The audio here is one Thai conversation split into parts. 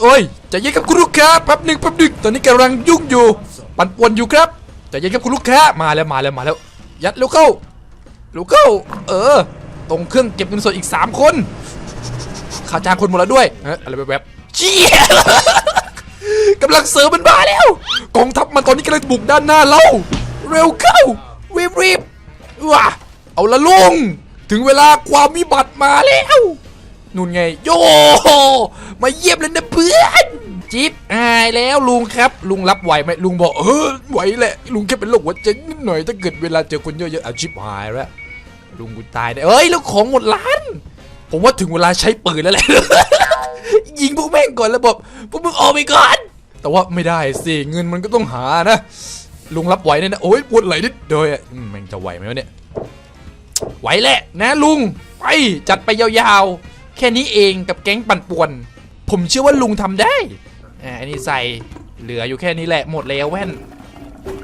โอ้ยใจะเย็นครับคุณลูกค้าแป๊บหนึ่งแป๊บหนึ่งตอนนี้กำลังยุ่งอยู่ ปั่นป่วนอยู่ครับใจะเย็นครับคุณลูกค้ามาแล้วมาแล้วมาแล้ว ยัดเร็วเข้าเร็วเข้าเออ ตรงเครื่องเก็บเงินสดอีก 3 คนค่าจ้างคนหมดแล้วด้วยอะไรแบบๆเจี๊ยกำลังเสริมมันมาแล้ว กองทัพมันตอนนี้กำลังบุกด้านหน้าเราเร็วเข้ารีบรีบว้าเอาละลุงถึงเวลาความวิบัติมาแล้ว นู่นไง โย มาเยี่ยมเลยนะเพื่อนจิ๊บอายแล้วลุงครับ ลุงรับไหวไหมลุงบอกเออไหวแหละ ลุงแค่เป็นโรคหัวใจนิดหน่อยถ้าเกิดเวลาเจอคนเยอะๆอาชิบหายแล้วลุงกูตายได้เอ้ยแล้วของหมดร้าน ผมว่าถึงเวลาใช้ปืนแล้วแหละยิงพวกแม่งก่อนแล้วบอกพวกมึงออกไปก่อน แต่ว่าไม่ได้สิเงินมันก็ต้องหานะลุงรับไหวแน่นะโอ้ยปวดไหล่นิดเดียวอะมแม่งจะไหวไหมวะเนี่ยไหวแหละนะลุงไปจัดไปยาวๆ แค่นี้เองกับแก๊งปั่นป่วน ผมเชื่อว่าลุงทำได้อ่าอันนี้ใส่เหลืออยู่แค่นี้แหละหมดแล้วแว่น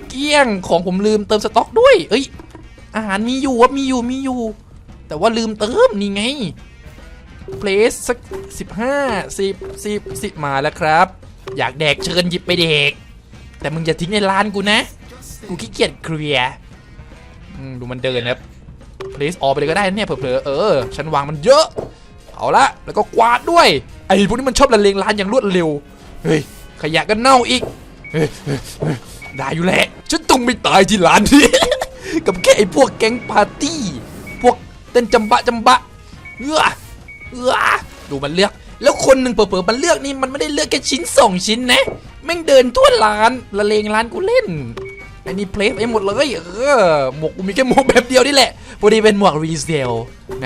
เกี้ยงของผมลืมเติมสต็อกด้วย เอ้ย อาหารมีอยู่ว่ามีอยู่มีอยู่ แต่ว่าลืมเติมนี่ไงเพลสสักสิบห้าสิบสิบสิบมาแล้วครับ อยากแดกเชิญหยิบไปเด็ก แต่มึงอย่าทิ้งในร้านกูนะ กูขี้เกียจเคลียร์ดูมันเดินนะครับเพลสออกไปเลยก็ได้เนี่ยเผลอๆเออ ฉันวางมันเยอะ เอาละแล้วก็กวาดด้วยไอ้พวกนี้มันชอบละเลงร้านอย่างรวดเร็วเฮ้ยขยะก็เน่าอีกเฮ้ยเฮ้ยได้อยู่แหละฉันต้องไม่ตายที่ร้านนี้กับแค่ไอ้พวกแก๊งปาร์ตี้ พวกเต้นจำบะจำบะเอื้อเอื้อดูมันเลือก แล้วคนหนึ่งเปิดๆมันเลือกนี่มันไม่ได้เลือกแค่ชิ้นสองชิ้นนะแม่งเดินทั่วร้านละเลงร้านกูเล่นอ้นี่เพลฟไอ้หมดเลยเออหมวกกูมีแค่หมวกแบบเดียวนี่แหละพอดีเป็นหมวกรีเซล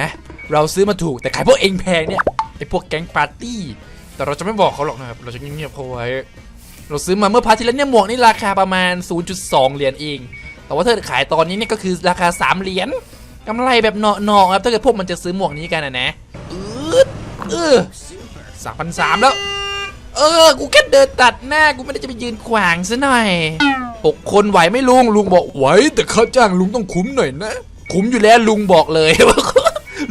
นะ เราซื้อมาถูกแต่ขายพวกเองแพงเนี่ยไอพวกแก๊งปาร์ตี้ แต่เราจะไม่บอกเขาหรอกนะครับ เราจะเงียบๆเขาไว้ เราซื้อมาเมื่อพาร์ที่แล้วเนี่ยหมวกนี่ราคาประมาณ 0.2 เหรียญเอง แต่ว่าถ้าขายตอนนี้เนี่ยก็คือราคา 3 เหรียญกำไรแบบเนาะๆครับถ้าเกิดพวกมันจะซื้อหมวกนี้กันนะนะเออสามพันสามแล้ว เออ กูแค่เดินตัดหน้า กูไม่ได้จะไปยืนขวางซะหน่อยหกคนไหวไม่ลุง ลุงบอกไหวแต่ค่าจ้างลุงต้องคุ้มหน่อยนะ คุ้มอยู่แล้วลุงบอกเลย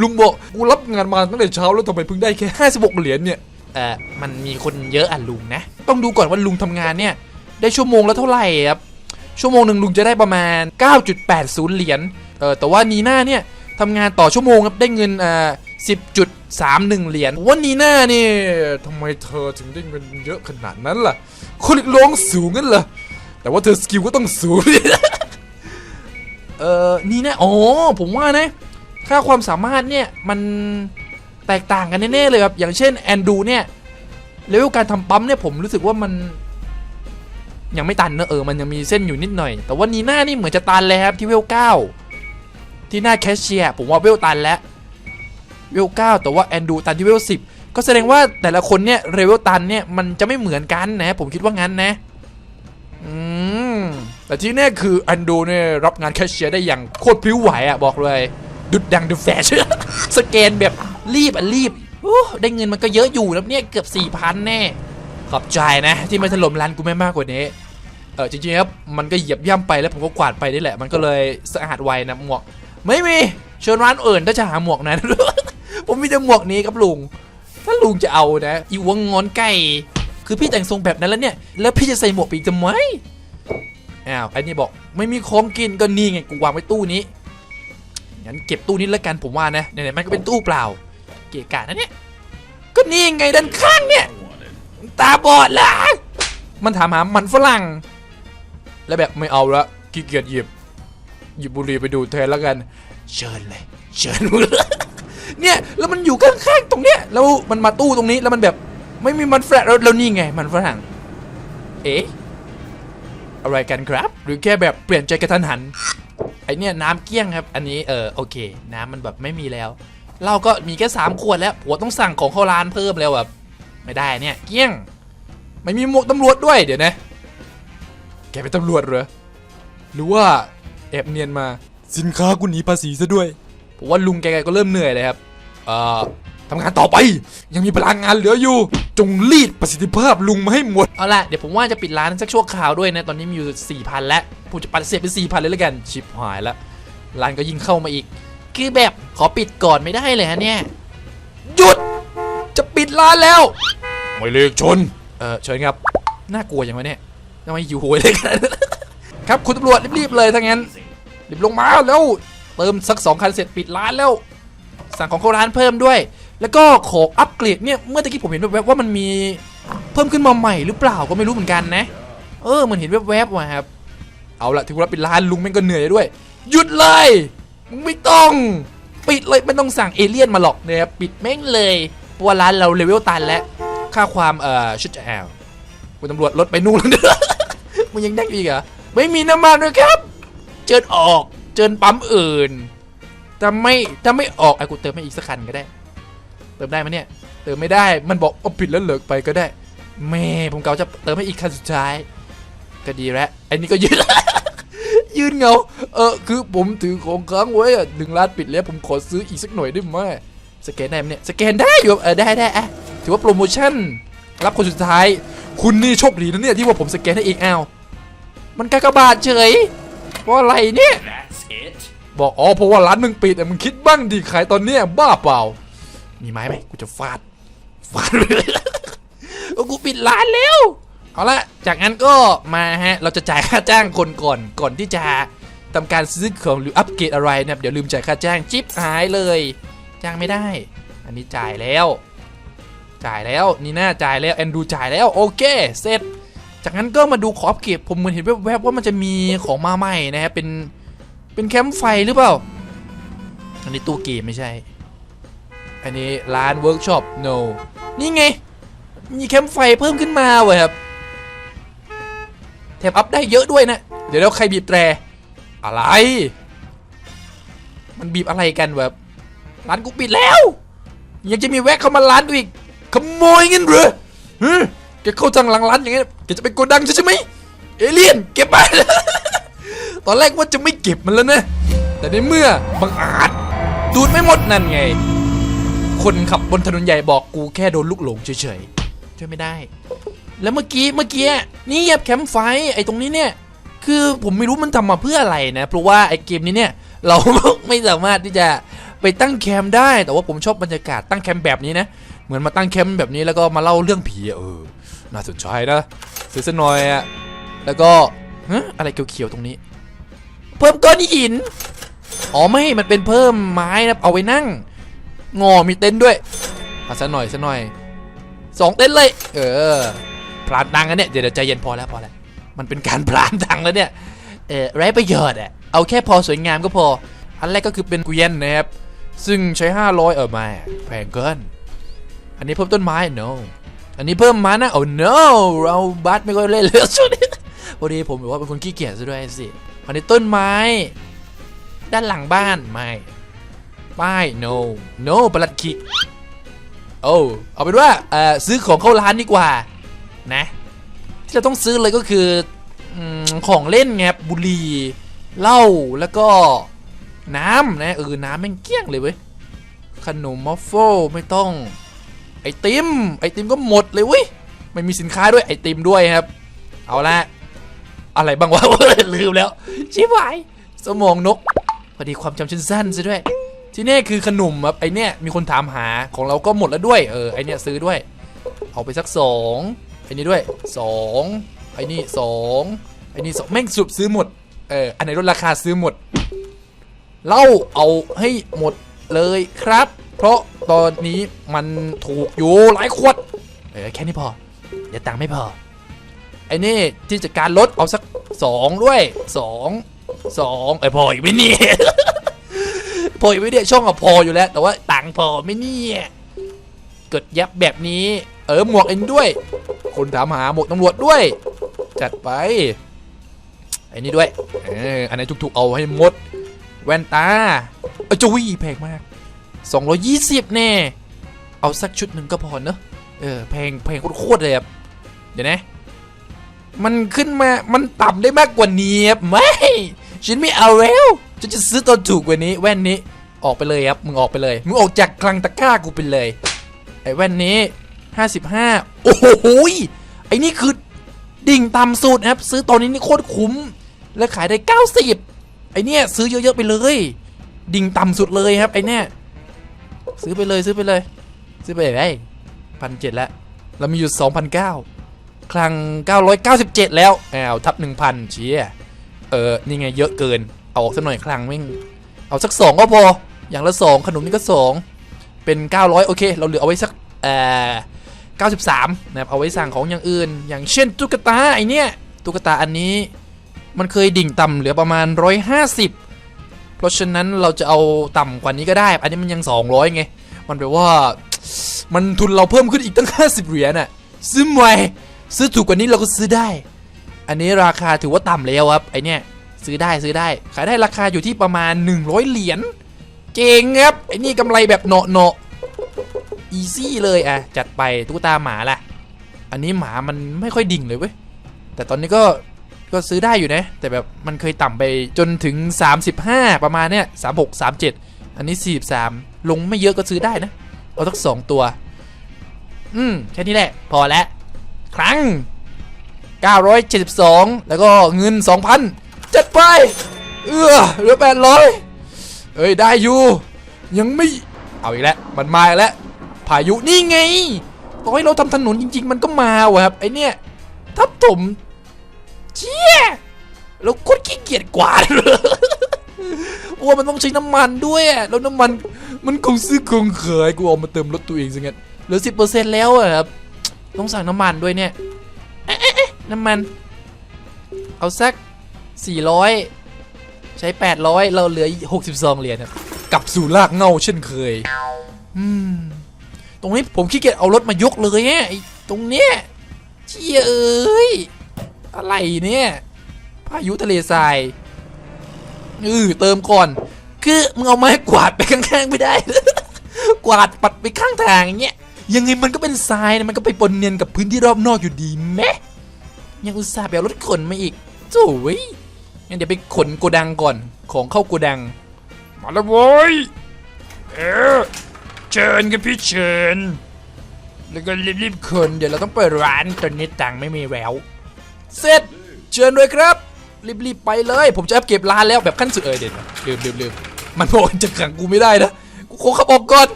ลุงบอกกูรับงานมาตั้งแต่เช้าแล้วทำไมเพิ่งได้แค่ 56 เหรียญเนี่ย เออมันมีคนเยอะอะลุงนะ ต้องดูก่อนว่าลุงทำงานเนี่ย ได้ชั่วโมงละเท่าไหร่ครับ ชั่วโมงหนึ่งลุงจะได้ประมาณ 9.80 เหรียญ เออแต่ว่านีน่าเนี่ยทำงานต่อชั่วโมงครับได้เงินอ่า10.31 เหรียญผมว่านีน่านี่ทำไมเธอถึงได้เงินเยอะขนาดนั้นล่ะ คนอีกร้องสูงงั้นเหรอแต่ว่าเธอสกิลก็ต้องสูง เออนีน่าอ๋อผมว่านะ ค่าความสามารถเนี่ยมันแตกต่างกันแน่ๆเลยครับอย่างเช่นแอนดูเนี่ยเลเวลการทำปั๊มเนี่ยผมรู้สึกว่ามัน ยังไม่ตันเนอะเออมันยังมีเส้นอยู่นิดหน่อย แต่ว่านีน่านี่เหมือนจะตันแล้วครับที่เวลเก้าที่หน้าแคชเชียร์ผมว่าเวลตันแล้วเวลเก้าแต่ว่าแอนดูตันที่เวลสิบก็แสดงว่าแต่ละคนเนี่ยเรเวลตันเนี่ยมันจะไม่เหมือนกันนะ ผมคิดว่างั้นนะอืมแต่ที่แน่คือแอนดูเนี่ยรับงานแคชเชียร์ได้อย่างโคตรพิ้วไหวอะบอกเลย ดุดดังดูแฟชสแกนแบบรีบอะรีบได้เงินมันก็เยอะอยู่นะเนี่ยเกือบสี่พันแน่ ขอบใจนะ ที่มาถล่มร้านกูไม่มากกว่านี้ เออจริงๆครับมันก็เหยียบย่ำไปแล้วผมก็กวาดไปนี่แหละ มันก็เลยสะอาดไวนะหมวก ไม่มีเชิญร้านอื่นถ้าจะหาหมวกนั้น ผมมีแต่หมวกนี้ครับลุง ถ้าลุงจะเอานะอีวงงอนไก่ คือพี่แต่งทรงแบบนั้นแล้วเนี่ย แล้วพี่จะใส่หมวกปีกทำไมอ้าวไอ้นี่บอกไม่มีของกินก็นี่ไงกูวางไว้ตู้นี้ งั้นเก็บตู้นี้แล้วกันผมว่านะไหนๆมันก็เป็นตู้เปล่า เกะกะนะเนี่ยก็นี่ไงด้านข้างเนี่ย ตาบอดละมันถามหามันฝรั่ง แล้วแบบไม่เอาละขี้เกียจหยิบ หยิบบุหรี่ไปดูแทนแล้วกัน เชิญเลย เชิญเนี่ยแล้วมันอยู่ข้างๆตรงเนี้ยแล้วมันมาตู้ตรงนี้แล้วมันแบบไม่มีมันแฟลตแล้วแล้วนี่ไงมันฝรั่ง เอ๊ะอะไรกันครับ หรือแค่แบบเปลี่ยนใจกระทันหัน ไอเนี่ยน้ำเกี้ยงครับ อันนี้เออโอเค น้ำมันแบบไม่มีแล้วเราก็มีแค่สามขวดแล้วผัวต้องสั่งของเข้าร้านเพิ่มแล้วแบบไม่ได้เนี่ย เกี้ยง ไม่มีหมวกตำรวจด้วยเดี๋ยวนะแกเป็นตำรวจเหรอหรือว่าแอบเนียนมาสินค้ากูหนีภาษีซะด้วยผมว่าลุงแกก็เริ่มเหนื่อยเลยครับเอ่อ ทำงานต่อไป ยังมีพลังงานเหลืออยู่ จงรีดประสิทธิภาพลุงมาให้หมด เอาล่ะ เดี๋ยวผมว่าจะปิดร้านสักชั่วคราวด้วยนะ ตอนนี้มีอยู่ 4,000 แล้ว ผมจะปัดเสียเป็น4,000 เลยแล้วกัน ชิบหายแล้ว ร้านก็ยิ่งเข้ามาอีก คือแบบขอปิดก่อนไม่ได้เลยฮะเนี่ย หยุด จะปิดร้านแล้วหมายเลขชน เออเชิญครับ น่ากลัวอย่างวะเนี่ยทำไมอยู่โหยเลยกันครับคุณตำรวจรีบๆเลยถ้างั้น รีบลงมาแล้ว เติมสักสองคันเสร็จปิดร้านแล้ว สั่งของเข้าร้านเพิ่มด้วย แล้วก็ขออัปเกรดเนี่ยเมื่อตะกี้ผมเห็นแวบๆว่ามันมีเพิ่มขึ้นมาใหม่หรือเปล่าก็ไม่รู้เหมือนกันนะ เออมันเห็นแวบๆว่ะครับ เอาละถึงเวลาปิดร้านลุงแม่งก็เหนื่อยด้วย หยุดเลยมึงไม่ต้องปิดเลยไม่ต้องสั่งเอเลี่ยนมาหรอกนะครับปิดแม่งเลยเพราะว่าร้านเราเลเวลตันแล้วค่าความเอ่อชุดแอลคุณตำรวจลดไปนู่นแล้วเนี่ยมึงยังได้อีกเหรอไม่มีน้ำมันด้วยครับ เจิญออกเจิญปั๊มอื่นถ้าไม่ถ้าไม่ออกไอ้กูเติมให้อีกสักคันก็ได้ เติมได้ไหมเนี่ย เติมไม่ได้ มันบอกเอาผิดแล้วเหลิกไปก็ได้ แม่ผมเกาจะเติมให้อีกคันสุดท้าย ก็ดีแล้วไอ้นี่ก็ยืนยืนเงา เออ คือผมถือของค้างไว้อะหนึ่งล้านปิดแล้วผมขอซื้ออีกสักหน่อยได้ไหมสแกนได้ไหมเนี่ย สแกนได้อยู่เออได้ได้อะถือว่าโปรโมชั่น รับคนสุดท้าย คุณนี่โชคดีนะเนี่ยที่ว่าผมสแกนให้เองอ้าวมันกากบาทเฉยเพราะอะไรเนี่ย That's it. บอกอ๋อเพราะว่าร้านมึงปิดอะมึงคิดบ้างดิขายตอนเนี้ยบ้าเปล่า มีไม้ไหมกูจะฟาด ฟาดไปเลยโอ้กูปิดร้านแล้ว เอาละจากนั้นก็มาฮะ เราจะจ่ายค่าจ้างคนก่อน ก่อนที่จะทำการซื้อของหรืออัปเกรดอะไรนะครับ เดี๋ยวลืมจ่ายค่าจ้างจิ๊บหายเลย จ้างไม่ได้ อันนี้จ่ายแล้ว จ่ายแล้วนี่น่าจ่ายแล้วแอนดูจ่ายแล้วโอเค เสร็จ จากนั้นก็มาดูขออัปเกรดผมเหมือนเห็นแวบๆว่ามันจะมีของมาใหม่นะฮะ เป็น เป็นแคมป์ไฟหรือเปล่า อันนี้ตู้เกมไม่ใช่ อันนี้ร้านเวิร์กช็อป no นี่ไง มีแคมป์ไฟเพิ่มขึ้นมาเว้ยครับ แถมอัพได้เยอะด้วยนะ เดี๋ยวเราใครบีบแตร อะไร มันบีบอะไรกันแบบร้านกูปิดแล้ว ยังจะมีแวะเข้ามาร้านกูอีก ขโมยเงินเหรอฮะแกเข้าทางหลังร้านอย่างเงี้ยแกจะไปโกดังใช่ไหมเอเลี่ยนเก็บไปตอนแรกว่าจะไม่เก็บมันแล้วนะ แต่ในเมื่อบังอาจดูดไม่หมดนั่นไง คนขับบนถนนใหญ่บอกกูแค่โดนลูกหลงเฉยๆช่วยไม่ได้ แล้วเมื่อกี้เมื่อกี้นี่เหยียบแคมป์ไฟไอ้ตรงนี้เนี่ย คือผมไม่รู้มันทำมาเพื่ออะไรนะ เพราะว่าไอ้เกมนี้เนี่ยเราไม่สามารถที่จะไปตั้งแคมป์ได้ แต่ว่าผมชอบบรรยากาศตั้งแคมป์แบบนี้นะ เหมือนมาตั้งแคมป์แบบนี้แล้วก็มาเล่าเรื่องผีเออ น่าสนใจนะซื้อสักหน่อยอะแล้วก็อะไรเขียวๆตรงนี้ เพิ่มก้อนหิน อ๋อไม่ มันเป็นเพิ่มไม้นะเอาไว้นั่ง งอมีเต็นด้วยเอาซะหน่อยซะหน่อยสองเต็นเลย เออพลานตังกันเนี่ยเดี๋ยวเดี๋ยวใจเย็นพอแล้วพอแล้วมันเป็นการพลานตังแล้วเนี่ยเออไร้ประโยชน์อะเอาแค่พอสวยงามก็พอ อันแรกก็คือเป็นเกวียนนะครับซึ่งใช้ 500 เออม่แพงเกิน อันนี้เพิ่มต้นไม้ no อันนี้เพิ่มม้านะโอ้ no เราบัสไม่ค่อยเล่นเลยช่วงนี้พอดีผมแบบว่าเป็นคนขี้เกียจซะด้วยสิอันนี้ต้นไม้ ด้านหลังบ้านไม่ ป้าย no no ประหลัดขิกโอ้เอาเป็นว่าเออซื้อของเข้าร้านดีกว่านะ ที่เราต้องซื้อเลยก็คืออของเล่นไงบบุหรี่เหล้าแล้วก็น้ำนะเออน้ำแม่งเกลี้ยงเลยเว้ยขนมมอฟเฟิลไม่ต้อง ไอติมไอติมก็หมดเลยเว้ยไม่มีสินค้าด้วยไอติมด้วยครับ เอาละอะไรบ้างวะลืมแล้วชิบหายสมองนกพอดีความจำฉันสั้นซะด้วย ที่นี่คือขนมครับไอเนี้ยมีคนถามหาของเราก็หมดแล้วด้วยเออไอเนี้ยซื้อด้วย เอาไปสักสองไอนี้ด้วยสองไอนี่สองไอนี่สองแม่งสุดซื้อหมดเอออันไหนลดราคาซื้อหมดเล้าเอาให้หมดเลยครับ เพราะตอนนี้มันถูกอยู่หลายขวดเออแค่นี้พอเดี๋ยวตังค์ไม่พอไอ้นี่ที่จัดการรถเอาสักสองด้วยสองสองไอ้พออยู่ไม่นี่ พออยู่ไม่เนี่ยช่องอะพออยู่แล้ว แต่ว่าตังพอไม่เนี่ยเกิดยับแบบนี้ เออหมวกเองด้วย คนถามหาหมวกตำรวจด้วย จัดไปไอ้นี่ด้วยเอออันไหนถูกๆเอาให้หมด แว่นตาเออจุยแพงมาก 220แน่เอาสักชุดหนึ่งก็พอเนอะเออแพงแพงโคตรเลยครับเดี๋ยวนะ มันขึ้นมา มันต่ำได้มากกว่านี้ครับไม่ ฉันไม่เอาแล้วฉันจะซื้อตอนถูกกว่านี้ แว่นนี้ออกไปเลยครับมึงออกไปเลยมึงออกจากคลังตะกร้ากูไปเลย ไอ้แว่นนี้ 55 โอ้โหไอ้นี่คือดิ่งต่ำสุดนะครับ ซื้อตอนนี้นี่โคตรคุ้ม และขายได้ 90 ไอ้เนี่ยซื้อเยอะๆไปเลย ดิ่งต่ำสุดเลยครับ ไอ้เนี่ยซื้อไปเลยซื้อไปเลย ซื้อไปเลยพันเจ็ดแล้วเรามีอยู่ 2,009คลัง 997 แล้วแอวทับ 1,000เชีย เออนี่ไงเยอะเกิน เอาออกสักหน่อยคลังแม่งเอาสัก2ก็พอ อย่างละ2ขนมนี่ก็2เป็น900โอเค เราเหลือเอาไว้สักเอ่อ93นะครับเอาไว้สั่งของอย่างอื่น อย่างเช่นตุ๊กตาไอเนี้ยตุ๊กตาอันนี้มันเคยดิ่งต่ำเหลือประมาณ150เพราะฉะนั้นเราจะเอาต่ำกว่านี้ก็ได้ อันนี้มันยัง200ไง มันแปลว่า มันทุนเราเพิ่มขึ้นอีกตั้ง50เหรียญน่ะซื้อไวซื้อถูกกว่านี้เราก็ซื้อได้ อันนี้ราคาถือว่าต่ำแล้วครับไอเนี้ยซื้อได้ซื้อได้ ขายได้ราคาอยู่ที่ประมาณ 100 เหรียญเจ๋งครับไอนี่กำไรแบบเนาะเนาะอีซี่เลยอะจัดไปตุ๊กตาหมาล่ะ อันนี้หมามันไม่ค่อยดิ่งเลยเว้ยแต่ตอนนี้ก็ก็ซื้อได้อยู่นะ แต่แบบมันเคยต่ำไปจนถึง 35 ประมาณเนี้ย36 37 อันนี้ 43 ลงไม่เยอะก็ซื้อได้นะ เอาสักสองตัว อืม แค่นี้แหละ พอแล้ว ครั้ง 972 แล้วก็เงิน 2,000 จัดไป เออเหลือ 800 เอ้ย ได้อยู่ ยังไม่ เอาอีกแล้ว มันมาแล้ว พายุนี่ไงต่อให้เราทำถนนจริง ๆ มันก็มาวะครับ ไอเนี่ย ทับถมเชี่ยเราโคตรขี้เกียจกวาดเลยว่ามันต้องใช้น้ำมันด้วยแล้วน้ำมันมันคงซื้อคงเขยกูเอามาเติมรถตัวเองซะงั้นเหลือสิบเปอร์เซ็นต์แล้วอะครับ ต้องสั่งน้ำมันด้วยเนี่ย น้ำมัน เอาสักสี่ร้อยใช้แปดร้อยเราเหลือหกสิบสองเหรียญครับกลับสู่รากเงาเช่นเคย อืม ตรงนี้ผมขี้เกียจเอารถมายกเลยอะไอ้ตรงเนี้ยเชี่ยเอ้ย อะไรเนี่ย พายุทะเลทรายเออเติมก่อน คือมึงเอาไม้กวาดไปข้างๆไม่ได้ กวาดปัดไปข้างทางอย่างเงี้ยยังไงมันก็เป็นทรายนะมันก็ไปปนเนียนกับพื้นที่รอบนอกอยู่ดีแม ยังอุตส่าห์ไปเอารถขนมาอีกโจ้ยงั้นเดี๋ยวไปขนโกดังก่อน ของเข้าโกดัง มาแล้วโว้ย เออเชิญกันพี่เชิญ แล้วก็รีบๆขนเดี๋ยวเราต้องเปิดร้านตอนนี้ตังค์ไม่มีแล้ว เสร็จ เชิญด้วยครับ รีบๆไปเลย ผมจะอัพเก็บร้านแล้วแบบขั้นสุดเออเด็ดลืมลืมลืมมันบอกว่าจะขังกูไม่ได้นะ กูขอขับออกก่อน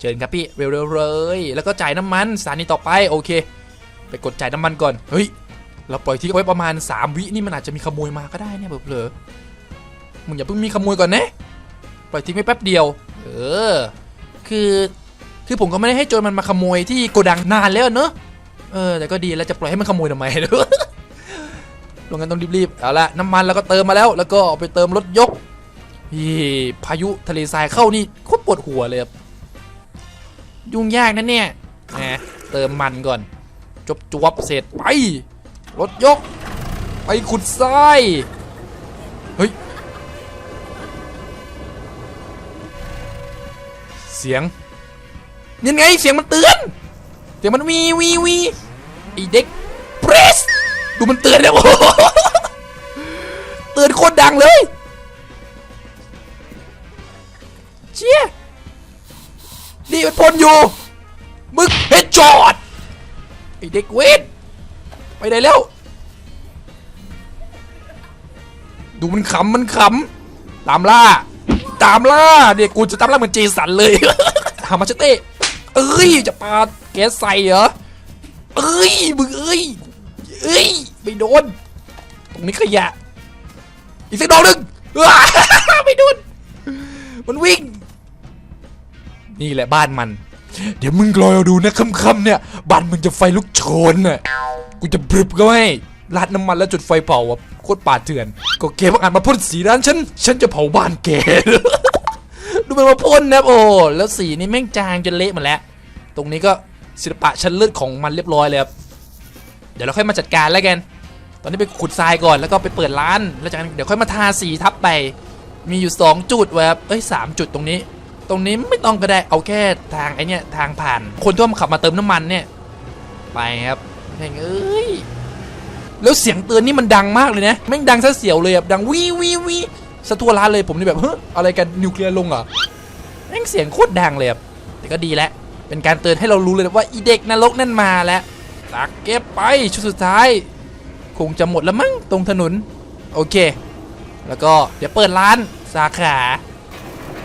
เชิญครับพี่ เร็วๆเลย แล้วก็จ่ายน้ำมันสถานีต่อไป โอเค ไปกดจ่ายน้ำมันก่อน เฮ้ย เราปล่อยทิ้งไว้ประมาณ 3 วินี่มันอาจจะมีขโมยมาก็ได้เนี่ยเผลอๆมึงอย่าเพิ่งมีขโมยก่อนนะปล่อยทิ้งไว้แป๊บเดียว เออ คือ คือผมก็ไม่ได้ให้โจรมันมาขโมยที่โกดังนานแล้วเนอะเออ แต่ก็ดีแล้วจะปล่อยให้มันขโมยทำไมเนอะลงกันต้องรีบๆ เอาละน้ำมันแล้วก็เติมมาแล้ว แล้วก็เอาไปเติมรถยกพี่พายุทะเลทรายเข้านี่โคตรปวดหัวเลยยุ่งยากนะเนี่ยนะเติมมันก่อน จบจวบเสร็จไป รถยก ไปขุดทราย เฮ้ย เสียงยังไงเสียงมันเตือน เสียงมันวีวีวีไอเด็กเพรสดูมันเตือนแล้วโอ้โหเตือนโคตรดังเลยเชี่ยนี่มันพ่นอยู่มึกเฮดจอดไอเด็กเวท ไปไหนแล้ว ดูมันขำมันขำตามล่า ตามล่าเนี่ยกูจะตามล่าเหมือนเจสันเลยหามาชเต้เอ้ยจะปาแก๊สใส่เหรอเอ้ยมึงเอ้ยเอ้ยไม่โดน ตรงนี้ขยะ อีกสักดอกหนึ่งอ้าไม่โดนมันวิ่ง นี่แหละบ้านมัน เดี๋ยวมึงรอดูนะค่ำๆเนี่ยบ้านมึงจะไฟลุกโชนน่ะ กูจะบรึบก็ให้ราดน้ำมันแล้วจุดไฟเผาอะโคตรป่าเถื่อน ก็แกบังอาจมาพ่นสีร้านฉัน ฉันจะเผาบ้านแก ดูมันมาพ่นนะโอ้แล้วสีนี่แม่งจางจนเละหมดแล้ว ตรงนี้ก็ศิลปะชั้นเลิศของมันเรียบร้อยเลยครับเดี๋ยวเราค่อยมาจัดการแล้วกัน ตอนนี้ไปขุดทรายก่อนแล้วก็ไปเปิดร้าน แล้วจากนั้นเดี๋ยวค่อยมาทาสีทับไป มีอยู่ 2 จุดเว้ยครับเอ้ยสามจุดตรงนี้ ตรงนี้ไม่ต้องก็ได้เอาแค่ทางไอเนี่ยทางผ่าน คนที่มาขับมาเติมน้ำมันเนี่ย ไปครับ แม่งเอ้ยแล้วเสียงเตือนนี่มันดังมากเลยนะแม่งดังซะเสียวเลยแบบดังวีวีวีสะทั่วร้านเลยผมนี่แบบเฮ้ยอะไรกันนิวเคลียร์ลงเหรอแม่งเสียงโคตรดังเลยครับแต่ก็ดีแล้วเป็นการเตือนให้เรารู้เลยว่าอีเด็กนรกนั่นมาแล้วตักเก็บไปชุดสุดท้าย คงจะหมดแล้วมั้งตรงถนนโอเค แล้วก็เดี๋ยวเปิดร้านสาขา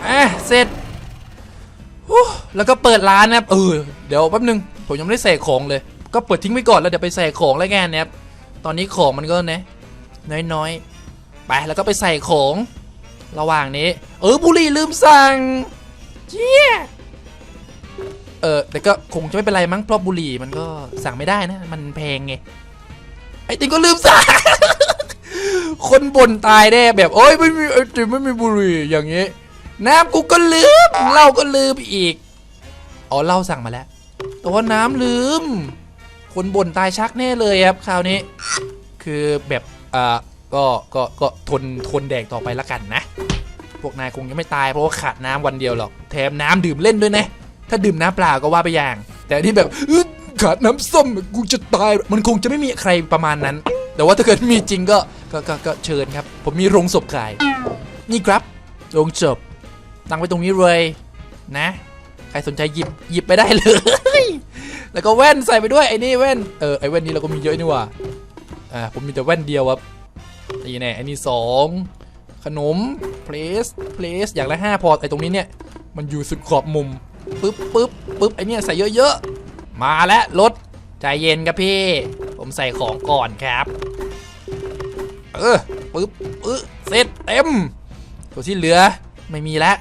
อะเสร็จแล้วก็เปิดร้านนะเออเดี๋ยวแป๊บนึงผมยังไม่ได้ใส่ของเลย ก็เปิดทิ้งไว้ก่อนแล้วเดี๋ยวไปใส่ของแล้วกันนะครับตอนนี้ของมันก็นะน้อยๆ ไปแล้วก็ไปใส่ของระหว่างนี้ เออบุหรี่ลืมสั่งเจี๊ยเออแต่ก็คงจะไม่เป็นไรมั้งเพราะบุหรี่มันก็สั่งไม่ได้นะ มันแพงไงไอติมก็ลืมสั่งคนบ่นตายแน่แบบโอ้ยไม่มีไอติมไม่มีบุหรี่อย่างงี้น้ำกูก็ลืมเหล้าก็ลืมอีกอ๋อเหล้าสั่งมาแล้วแต่ว่าน้ำลืม คนบ่นตายชักแน่เลยครับคราวนี้ คือแบบอ่าก็ก็ก็ทนทนแดกต่อไปละกันนะ พวกนายคงยังไม่ตายเพราะว่าขาดน้ำวันเดียวหรอกแถมน้ำดื่มเล่นด้วยนะถ้าดื่มน้ำเปล่าก็ว่าไปอย่าง แต่อันนี่แบบขาดน้ำส้มกูจะตาย มันคงจะไม่มีใครประมาณนั้น แต่ว่าถ้าเกิดมีจริงก็ก็กก็เชิญครับ ผมมีโรงศพขาย นี่ครับโรงศพตั้งไว้ตรงนี้เลยนะ ใครสนใจหยิบหยิบไปได้เลย แล้วก็แว่นใส่ไปด้วยไอ้นี่แว่นเออไอ้แว่นนี้เราก็มีเยอะนี่ว่าอ่าผมมีแต่แว่นเดียวครับนี่แน่ไอ้นี่สองขนมเพลสเพลสอย่างละห้าพอไอ้ตรงนี้เนี่ยมันอยู่สุดขอบมุมปึ๊บปึ๊บปึ๊บไอ้เนี่ยใส่เยอะๆมาแล้วรถใจเย็นครับพี่ ผมใส่ของก่อนครับเออปึ๊บปึ๊บเสร็จเต็มตัวที่เหลือไม่มีแล้ว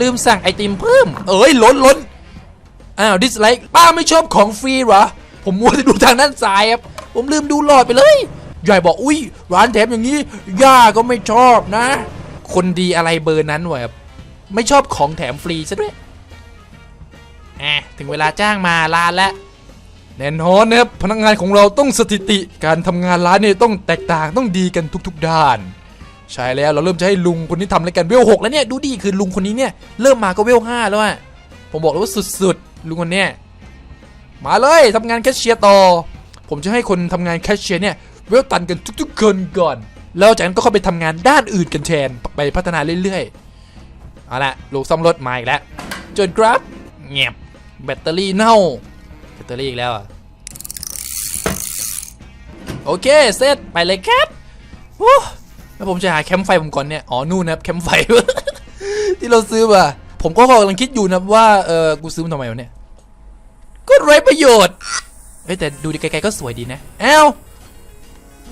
ลืมสั่งไอติมเพิ่ม เอ้ยล้นล้น อ้าวดิสไลค์ป้าไม่ชอบของฟรีเหรอ ผมมัวแต่ดูทางด้านซ้ายครับผมลืมดูหลอดไปเลยใหญ่บอกอุ้ยร้านแถมอย่างนี้ย่าก็ไม่ชอบนะ คนดีอะไรเบอร์นั้นวะครับไม่ชอบของแถมฟรีซะด้วยอะถึงเวลาจ้างมาร้านแล้วแน่นอนนะครับพนักงานของเราต้องสถิติการทำงานร้านเนี่ยต้องแตกต่างต้องดีกันทุก ๆ ด้าน ใช่แล้วเราเริ่มจะให้ลุงคนนี้ทำรายการเวลหกแล้วเนี่ยดูดีคือลุงคนนี้เนี่ยเริ่มมาก็เวลห้าแล้วอะผมบอกเลยว่าสุดๆ ลุงคนเนี้ยมาเลยทำงานแคชเชียร์ต่อ ผมจะให้คนทำงานแคชเชียร์เนี่ยเวลตันกันทุกๆคนก่อน แล้วจากนั้นก็เข้าไปทำงานด้านอื่นกันแทนไปพัฒนาเรื่อยๆเอาละลูกซ่อมรถมาอีกแล้วจนครับเงียบแบตเตอรี่เน่าแบตเตอรี่อีกแล้วอะโอเคเสร็จไปเลยครับวู้แล้วผมจะหาแคมป์ไฟผมก่อนเนี่ยอ๋อนู่นนะครับแคมป์ไฟที่เราซื้อมา ผมก็กำลังคิดอยู่นะว่าเออกูซื้อมันทำไมวะเนี่ย ก็ไร้ประโยชน์เฮ้ยแต่ดูดิไกลๆก็สวยดีนะเอ้า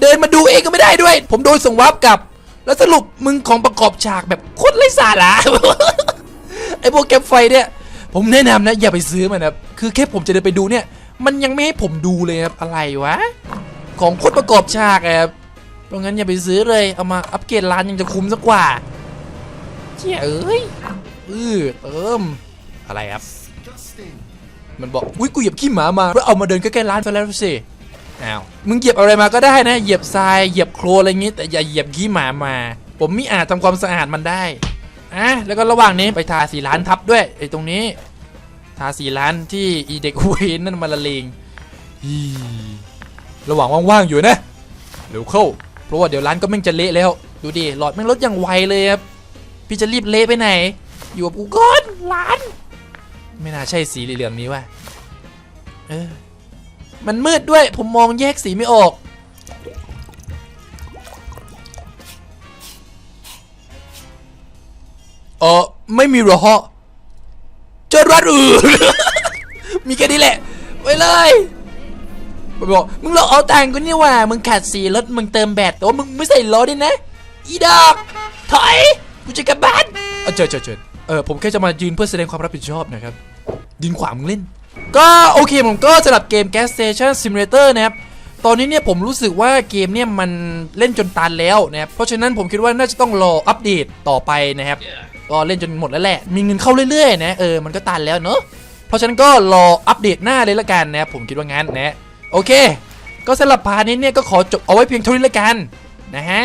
เดินมาดูเองก็ไม่ได้ด้วย ผมโดนส่งวาร์ปกลับ แล้วสรุปมึงของประกอบฉากแบบโคตรไร้สาระไอ้พวกแคมป์ไฟเนี่ย ผมแนะนำนะ อย่าไปซื้อมันนะครับคือแค่ผมจะเดินไปดูเนี่ย มันยังไม่ให้ผมดูเลยครับอะไรวะ ของโคตรประกอบฉากครับเพราะงั้นอย่าไปซื้อเลย เอามาอัปเกรดร้านยังจะคุ้มสักกว่าเชี่ยเอ้ย ออเติมอะไรครับ มันบอกอุ้ยกูเหยียบขี้หมามาแล้วเอามาเดินใกล้ๆร้านซะแล้วสิอ้าวมึงเหยียบอะไรมาก็ได้นะเหยียบทรายเหยียบโคลนอะไรอย่างงี้ แต่อย่าเหยียบขี้หมามา ผมมิอาจทำความสะอาดมันได้อะแล้วก็ระหว่างนี้ไปทาสีร้านทับด้วยไอ้ตรงนี้ ทาสีร้านที่อีเด็กเวนนั่นมาละเลงอีระหว่างว่างๆอยู่นะเร็วเข้า เพราะว่าเดี๋ยวร้านก็แม่งจะเละแล้ว ดูดิหลอดแม่งลดอย่างไวเลยครับพี่จะรีบเละไปไหน อยู่กับกูก่อนร้าน ไม่น่าใช่สีเหลืองนี้ว่ะเออ มันมืดด้วย ผมมองแยกสีไม่ออก เออไม่มีหรอฮะจอรัดอื่น มีแค่นี้แหละไว้เลยมันบอกมึงรอเอาตังกูนี่ว่า มึงขาดสีรถมึงเติมแบตแต่ว่ามึงไม่ใส่ล้อด้วยนะ อีดอกถอย กูจะกลับบ้าน เออเจอเจอเจอ เออผมแค่จะมายืนเพื่อแสดงความรับผิดชอบนะครับยืนขวางมึงเล่น ก็โอเคผมก็สำหรับเกม Gas Station Simulator นะครับตอนนี้เนี่ยผมรู้สึกว่าเกมเนี่ยมันเล่นจนตันแล้วนะครับเพราะฉะนั้นผมคิดว่าน่าจะต้องรออัปเดตต่อไปนะครับก็เล่นจนหมดแล้วแหละ มีเงินเข้าเรื่อยๆนะเออมันก็ตันแล้วเนอะเพราะฉะนั้นก็รออัปเดตหน้าเลยละกันนะครับผมคิดว่างั้นนะโอเค ก็สำหรับพาร์ทนี้เนี่ยก็ขอจบเอาไว้เพียงเท่านี้ละกันนะฮะ